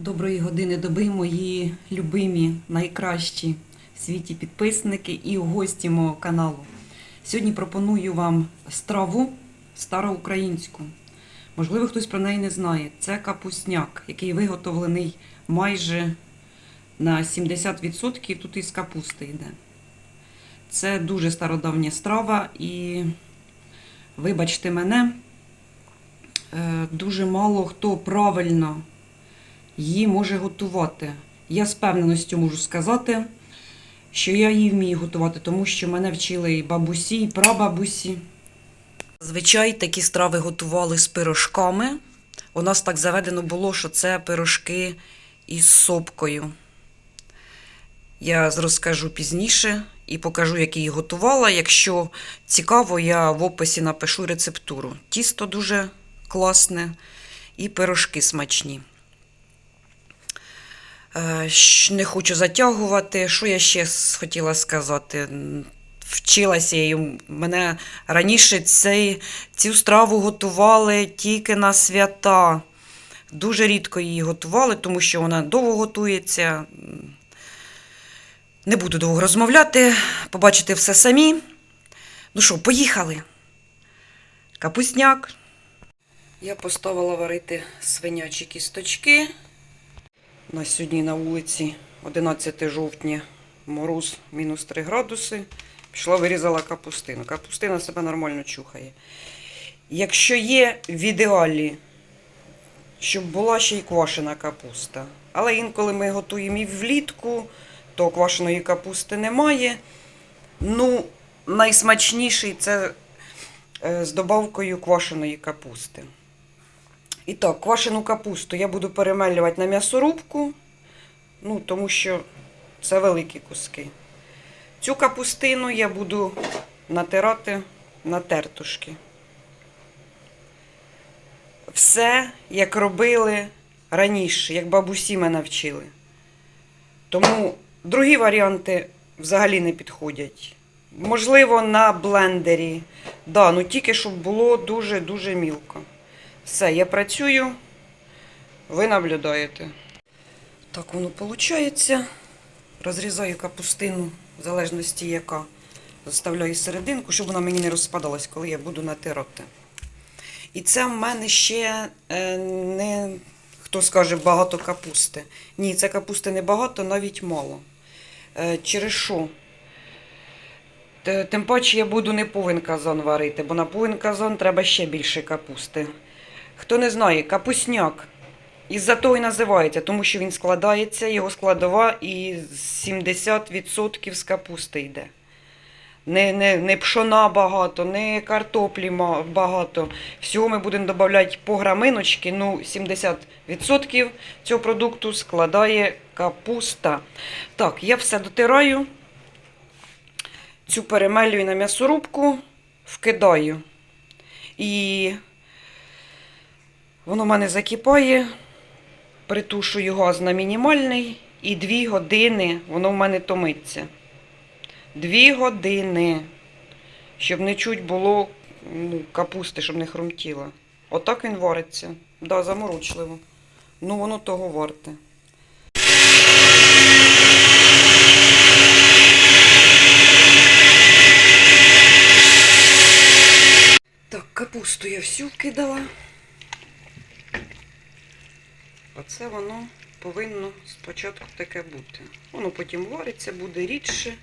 Доброї години доби, мої любимі, найкращі в світі підписники і гості мого каналу. Сьогодні пропоную вам страву староукраїнську. Можливо, хтось про неї не знає. Це капусняк, який виготовлений майже на 70% тут із капусти йде. Це дуже стародавня страва і, вибачте мене, е, дуже мало хто правильно її може готувати. Я з певненістю можу сказати, що я її вмію готувати, тому що мене вчили і бабусі, і прабабусі. Зазвичай такі страви готували з пирожками. У нас так заведено було, що це пирожки із сопкою. Я розкажу пізніше і покажу, як її готувала. Якщо цікаво, я в описі напишу рецептуру. Тісто дуже класне і пирожки смачні. Е, Не хочу затягувати. Що я ще хотіла сказати? Вчилася їм. Мене раніше цей, цю страву готували тільки на свята. Дуже рідко її готували, тому що вона довго готується. Не буду довго розмовляти, побачите все самі. Ну що, поїхали. Капусняк. Я поставила варити свинячі кісточки. На сьогодні на вулиці 11 жовтня мороз мінус 3 градуси. Пішла, вирізала капустину. Капустина себе нормально чухає. Якщо є в ідеалі, щоб була ще й квашена капуста. Але інколи ми готуємо і влітку, то квашеної капусти немає. Ну, найсмачніший це е, з добавкою квашеної капусти. І так, квашену капусту я буду перемелювати на м'ясорубку, ну, тому що це великі куски. Цю капустину я буду натирати на тертушки. Все, як робили раніше, як бабусі мене вчили. Тому другі варіанти взагалі не підходять. Можливо, на блендері. Да, ну тільки щоб було дуже-дуже мілко. Все, я працюю, ви наблюдаєте. Так воно виходить. Розрізаю капустину, в залежності яка. Заставляю серединку, щоб вона мені не розпадалась, коли я буду натирати. І це в мене ще е, не, хто скаже, багато капусти. Ні, це капусти не багато, навіть мало. Е, через що? Тим паче я буду не повен казан варити, бо на повен казан треба ще більше капусти. Хто не знає, капусняк. Із-за того і називається, тому що він складається, його складова і 70% з капусти йде. Не, не, не пшона багато, не картоплі багато. Всього ми будемо додавати по граминочки. Ну, 70% цього продукту складає капуста. Так, я все дотираю. Цю перемелюю на м'ясорубку, вкидаю. І Воно в мене закипає, притушую газ на мінімальний і дві години воно в мене томиться. Дві години, щоб не чуть було ну, капусти, щоб не хрумтіло. Отак він вариться. Да, заморочливо. Ну, воно того варте. Так, капусту я всю вкидала. Оце воно повинно спочатку таке бути. Воно потім вариться, буде рідше.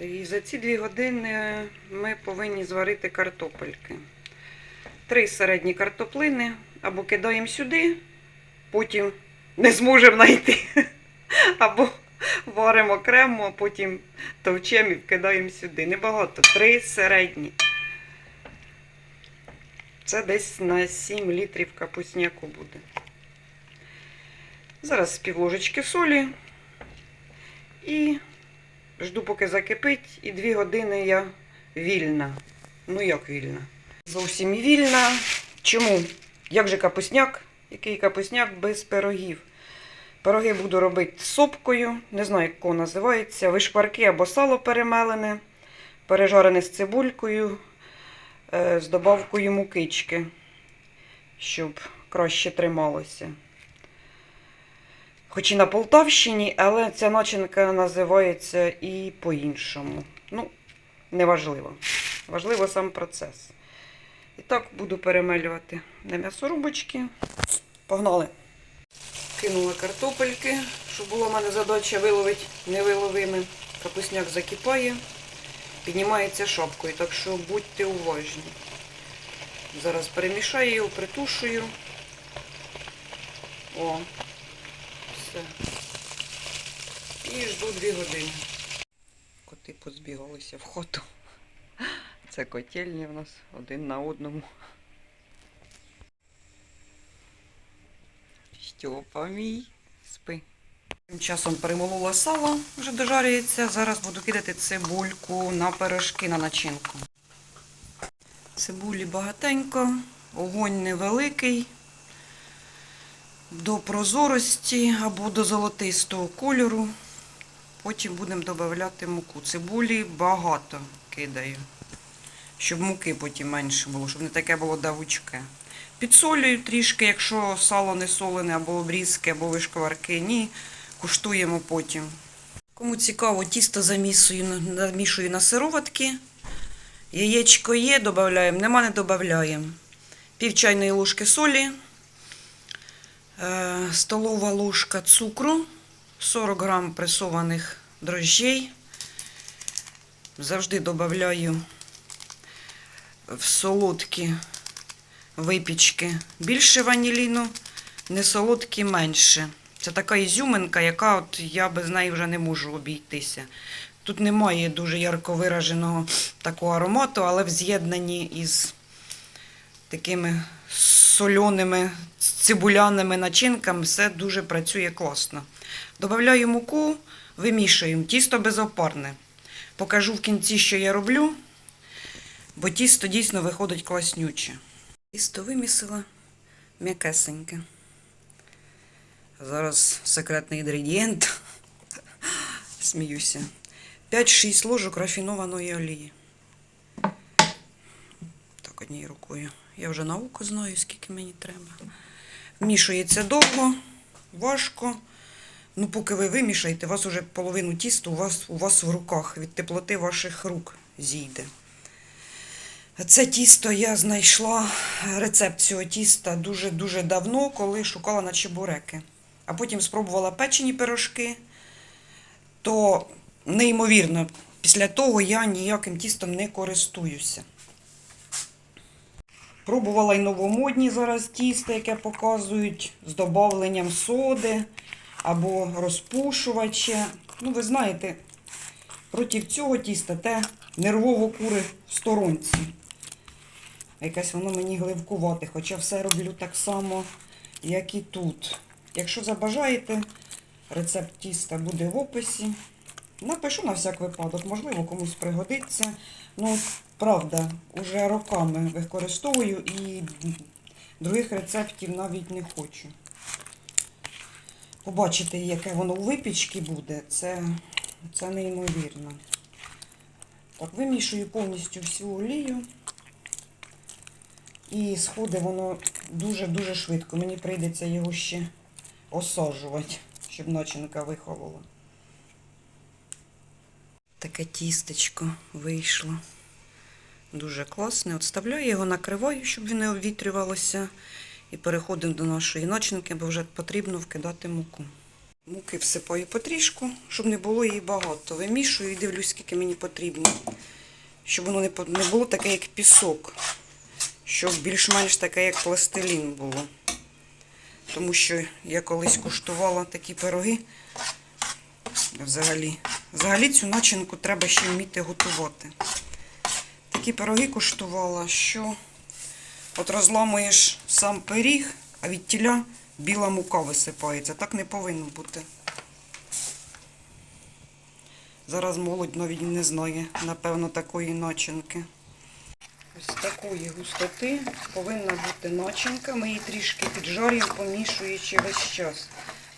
І за ці дві години ми повинні зварити картопельки. Три середні картоплини або кидаємо сюди, потім не зможемо знайти. Або варимо окремо, а потім товчемо і вкидаємо сюди. Небагато. Три середні. Це десь на 7 літрів капусняку буде. Зараз півложечки солі. І жду, поки закипить. І 2 години я вільна. Ну як вільна? Зовсім вільна. Чому? Як же капусняк? Який капусняк без пирогів? Пироги буду робити сопкою, не знаю, як воно називається. Вишпарки або сало перемелене, пережарене з цибулькою, з добавкою мукички. щоб краще трималося. Хоч і на Полтавщині, але ця начинка називається і по-іншому. Ну, неважливо. Важливо сам процес. І так буду перемелювати на м'ясорубочки. Погнали. Кинула картопельки, щоб була в мене задача виловити невиловими. Капусняк закипає, піднімається шапкою, так що будьте уважні. Зараз перемішаю його, притушую. О, все. І жду дві години. Коти позбігалися в хату. Це котельні в нас один на одному. Стьопа мій, спи. Тим часом перемолола сало, вже дожарюється. Зараз буду кидати цибульку на пирожки на начинку. Цибулі багатенько, огонь невеликий, до прозорості або до золотистого кольору. Потім будемо додавати муку. Цибулі багато кидаю, щоб муки потім менше було, щоб не таке було давучке. Підсолюю трішки, якщо сало не солене, або обрізки, або вишкварки, ні, куштуємо потім. Кому цікаво, тісто замісую, намішую на сироватки. Яєчко є, додаємо, нема, не додаємо. Пів чайної ложки солі, е, столова ложка цукру, 40 грам пресованих дрожжей. Завжди додаю в солодкі випічки більше ваніліну, не солодкі менше. Це така ізюминка, яка от я без неї вже не можу обійтися. Тут немає дуже ярко вираженого такого аромату, але в з'єднанні із такими сольоними цибуляними начинками все дуже працює класно. Добавляю муку, вимішуємо. Тісто безопарне. Покажу в кінці, що я роблю, бо тісто дійсно виходить класнюче. Тісто вимісила м'якесеньке. Зараз секретний інгредієнт. Сміюся. 5-6 ложок рафінованої олії. Так, однією рукою. Я вже на око знаю, скільки мені треба. Вмішується довго, важко. Ну, поки ви вимішаєте, у вас уже половину тісту у вас, у вас в руках. Від теплоти ваших рук зійде. Це тісто я знайшла рецепт цього тіста дуже-дуже давно, коли шукала на чебуреки. А потім спробувала печені пирожки, то неймовірно, після того я ніяким тістом не користуюся. Пробувала й новомодні зараз тіста, яке показують з додавленням соди або розпушувача. Ну, ви знаєте, проти цього тіста те нервово кури в сторонці. Якесь воно мені гливкувате, хоча все роблю так само, як і тут. Якщо забажаєте, рецепт тіста буде в описі. Напишу на всяк випадок, можливо, комусь пригодиться. Ну, правда, уже роками використовую і других рецептів навіть не хочу. Побачите, яке воно у випічці буде, це, це неймовірно. Так, вимішую повністю всю олію. І сходить воно дуже-дуже швидко. Мені прийдеться його ще осаджувати, щоб начинка виховала. Таке тістечко вийшло. Дуже класне. Отставляю його, накриваю, щоб він не обвітрювалося. І переходимо до нашої начинки, бо вже потрібно вкидати муку. Муки всипаю потрішку, щоб не було її багато. Вимішую і дивлюсь, скільки мені потрібно. Щоб воно не було таке, як пісок. Щоб більш-менш таке, як пластилін було. Тому що я колись куштувала такі пироги. Взагалі, взагалі цю начинку треба ще вміти готувати. Такі пироги куштувала, що от розламуєш сам пиріг, а від тіля біла мука висипається. Так не повинно бути. Зараз молодь навіть не знає, напевно, такої начинки. Ось такої густоти повинна бути начинка. Ми її трішки піджарюємо, помішуючи весь час.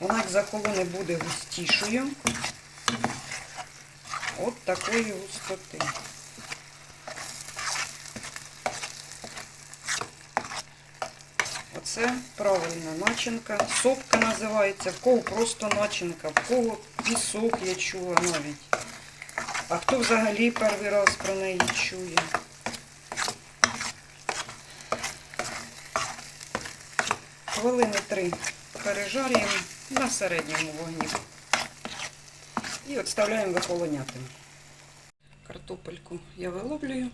Вона як захолоне буде густішою. От такої густоти. це правильна начинка. Сопка називається, в кого просто начинка, в кого пісок я чула навіть. А хто взагалі перший раз про неї чує? Хвилини три пережарюємо на середньому вогні. І відставляємо вихолоняти. Картопельку я виловлюю,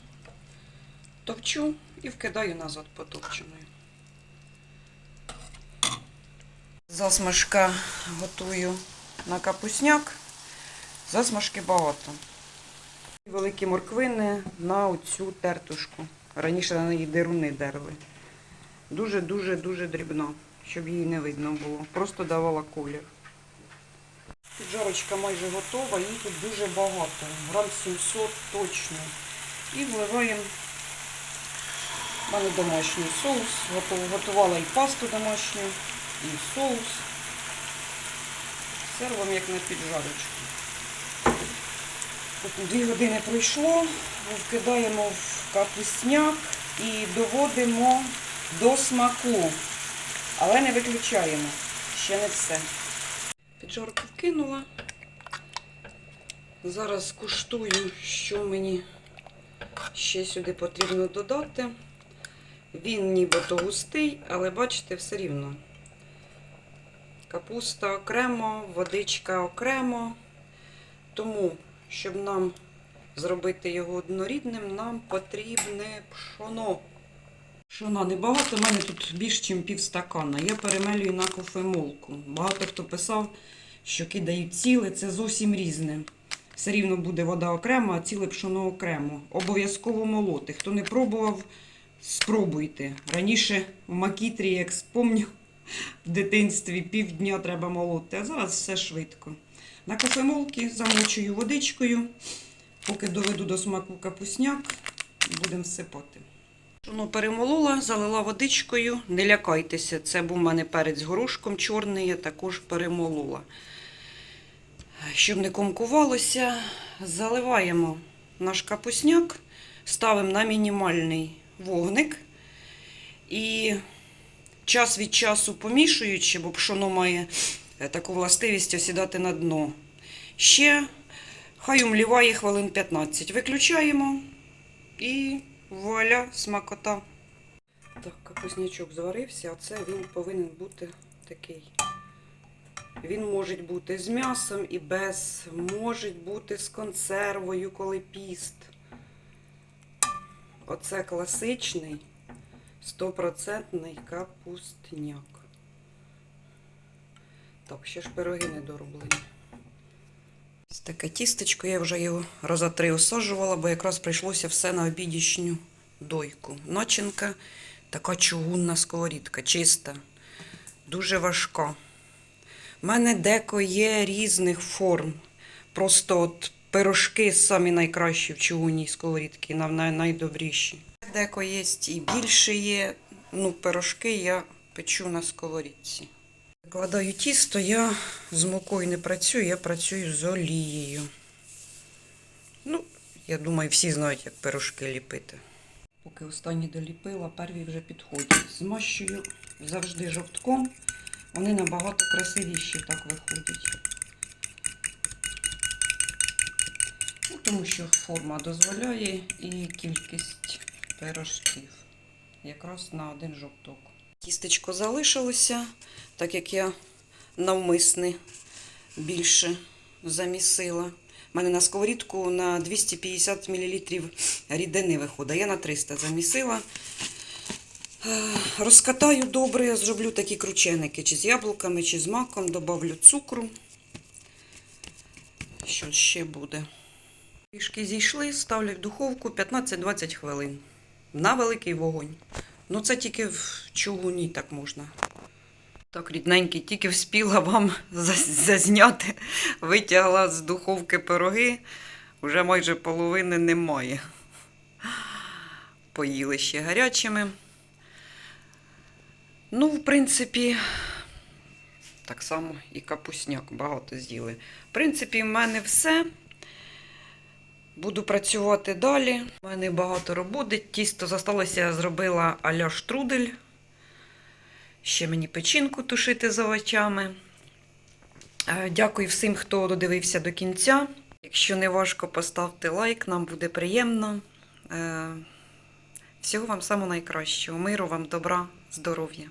топчу і вкидаю назад потопченою. Засмажка готую на капусняк. Засмажки багато. Великі морквини на оцю тертушку. Раніше на неї деруни дерли. Дуже-дуже-дуже дрібно, щоб її не видно було. Просто давала колір. Піджарочка майже готова, її тут дуже багато. Грам 700 точно. І вливаємо в мене домашній соус. Готувала і пасту домашню, і соус. Сервом як на піджарочку. От Дві години пройшло, вкидаємо в капусняк і доводимо до смаку. Але не виключаємо. Ще не все. Піджарку вкинула. Зараз куштую, що мені ще сюди потрібно додати. Він нібито густий, але бачите, все рівно. Капуста окремо, водичка окремо. Тому, щоб нам зробити його однорідним, нам потрібне пшоно. Пшона небагато, у мене тут більш ніж пів стакана. Я перемелюю на кофемолку. Багато хто писав, що кидають ціле, це зовсім різне. Все рівно буде вода окремо, а ціле пшоно окремо. Обов'язково молоти. Хто не пробував, спробуйте. Раніше в макітрі, як спомню, в дитинстві півдня треба молоти, а зараз все швидко. На кофемолки замочую водичкою, поки доведу до смаку капусняк, будемо всипати. Ну, перемолола, залила водичкою. Не лякайтеся, це був у мене перець горошком чорний, я також перемолола. Щоб не комкувалося, заливаємо наш капусняк, ставимо на мінімальний вогник і час від часу помішуючи, бо пшоно має е, таку властивість осідати на дно. Ще хай умліває хвилин 15. Виключаємо і вуаля, смакота. Так, капуснячок зварився, а це він повинен бути такий. Він може бути з м'ясом і без, може бути з консервою, коли піст. Оце класичний стопроцентний капустняк. Так, ще ж пироги не дороблені. Ось таке тістечко, я вже його раза три осаджувала, бо якраз прийшлося все на обідішню дойку. Начинка така чугунна сковорідка, чиста, дуже важка. У мене деко є різних форм. Просто от пирожки самі найкращі в чугунній сковорідці, най- най- найдобріші. Деко є і більше є. Ну, пирожки я печу на сковорідці. Викладаю тісто, я з мукою не працюю, я працюю з олією. Ну, я думаю, всі знають, як пирожки ліпити. Поки останні доліпила, перві вже підходять. Змащую завжди жовтком. Вони набагато красивіші так виходять. Ну, тому що форма дозволяє і кількість пирожків. Якраз на один жовток. Тістечко залишилося, так як я навмисне більше замісила. У мене на сковорідку на 250 мл рідини виходить. Я на 300 замісила. Е, Розкатаю добре, я зроблю такі крученики, чи з яблуками, чи з маком, добавлю цукру. Що ще буде? Трішки зійшли, ставлю в духовку 15-20 хвилин. На великий вогонь. Ну, це тільки в чугуні так можна. Так, рідненький, тільки вспіла вам зазняти. Витягла з духовки пироги. Вже майже половини немає. Поїли ще гарячими. Ну, в принципі, так само і капусняк багато з'їли. В принципі, в мене все. Буду працювати далі. У мене багато роботи. Тісто зосталося, я зробила а-ля штрудель. ще мені печінку тушити з овочами. Е, Дякую всім, хто додивився до кінця. Якщо не важко, поставте лайк, нам буде приємно. Е, Всього вам самого найкращого. Миру вам, добра, здоров'я.